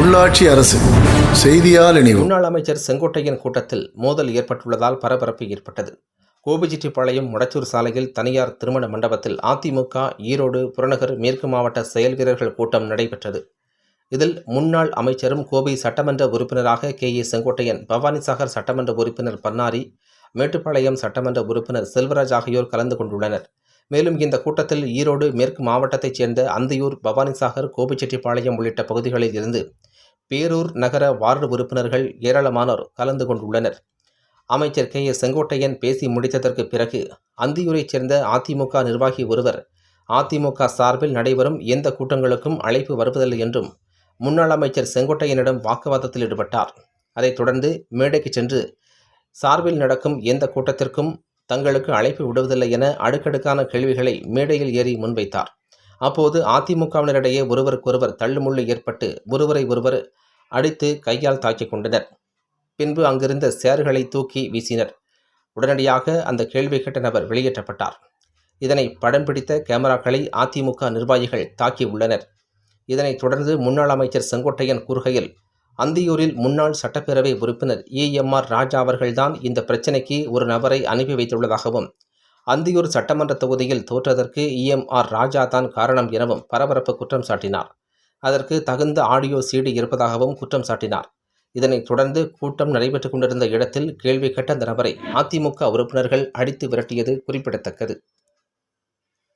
உள்ளாட்சி அரசு செய்தியால் இணைவு முன்னாள் அமைச்சர் செங்கோட்டையன் கூட்டத்தில் மோதல் ஏற்பட்டுள்ளதால் பரபரப்பு ஏற்பட்டது. கோபிச்செட்டிப்பாளையம் முடச்சூர் சாலையில் தனியார் திருமண மண்டபத்தில் அதிமுக ஈரோடு புறநகர் மேற்கு மாவட்ட செயல் வீரர்கள் கூட்டம் நடைபெற்றது. இதில் முன்னாள் அமைச்சரும் கோபி சட்டமன்ற உறுப்பினராக கே. ஏ. செங்கோட்டையன் பவானிசாகர் சட்டமன்ற உறுப்பினர் பன்னாரி மேட்டுப்பாளையம் சட்டமன்ற உறுப்பினர் செல்வராஜ் ஆகியோர் கலந்து கொண்டுள்ளனர். மேலும் இந்த கூட்டத்தில் ஈரோடு மேற்கு மாவட்டத்தைச் சேர்ந்த அந்தியூர் பவானிசாகர் கோபிச்செட்டிப்பாளையம் உள்ளிட்ட பகுதிகளில் இருந்து பேரூர் நகர வார்டு உறுப்பினர்கள் ஏராளமானோர் கலந்து கொண்டுள்ளனர். அமைச்சர் கே. எஸ். செங்கோட்டையன் பேசி முடித்ததற்கு பிறகு அந்தியூரைச் சேர்ந்த அதிமுக நிர்வாகி ஒருவர் அதிமுக சார்பில் நடைபெறும் எந்த கூட்டங்களுக்கும் அழைப்பு வருவதில்லை என்றும் முன்னாள் அமைச்சர் செங்கோட்டையனிடம் வாக்குவாதத்தில் ஈடுபட்டார். அதைத் தொடர்ந்து மேடைக்கு சென்று சார்பில் நடக்கும் எந்த கூட்டத்திற்கும் தங்களுக்கு அழைப்பு விடுவதில்லை என அடுக்கடுக்கான கேள்விகளை மேடையில் ஏறி முன்வைத்தார். அப்போது அதிமுகவினரிடையே ஒருவருக்கொருவர் தள்ளுமுள்ளு ஏற்பட்டு ஒருவரை ஒருவர் அடித்து கையால் தாக்கிக் கொண்டனர். பின்பு அங்கிருந்த சேர்களை தூக்கி வீசினர். உடனடியாக அந்த கேள்வி கேட்ட நபர் வெளியேற்றப்பட்டார். இதனை படம் பிடித்த கேமராக்களை அதிமுக நிர்வாகிகள் தாக்கியுள்ளனர் இதனைத் தொடர்ந்து முன்னாள் அமைச்சர் செங்கோட்டையன் கூறுகையில் அந்தியூரில் முன்னாள் சட்டப்பேரவை உறுப்பினர் இஎம்ஆர் ராஜா அவர்கள்தான் இந்த பிரச்சினைக்கு ஒரு நபரை அனுப்பி வைத்துள்ளதாகவும் அந்தியூர் சட்டமன்ற தொகுதியில் தோற்றதற்கு இஎம்ஆர் ராஜா தான் காரணம் எனவும் பரபரப்பு குற்றம் சாட்டினார். அதற்கு தகுந்த ஆடியோ சீடி இருப்பதாகவும் குற்றம் சாட்டினார். இதனைத் தொடர்ந்து கூட்டம் நடைபெற்றுக் கொண்டிருந்த இடத்தில் கேள்வி கேட்ட அந்த நபரை அதிமுக உறுப்பினர்கள் அடித்து விரட்டியது குறிப்பிடத்தக்கது.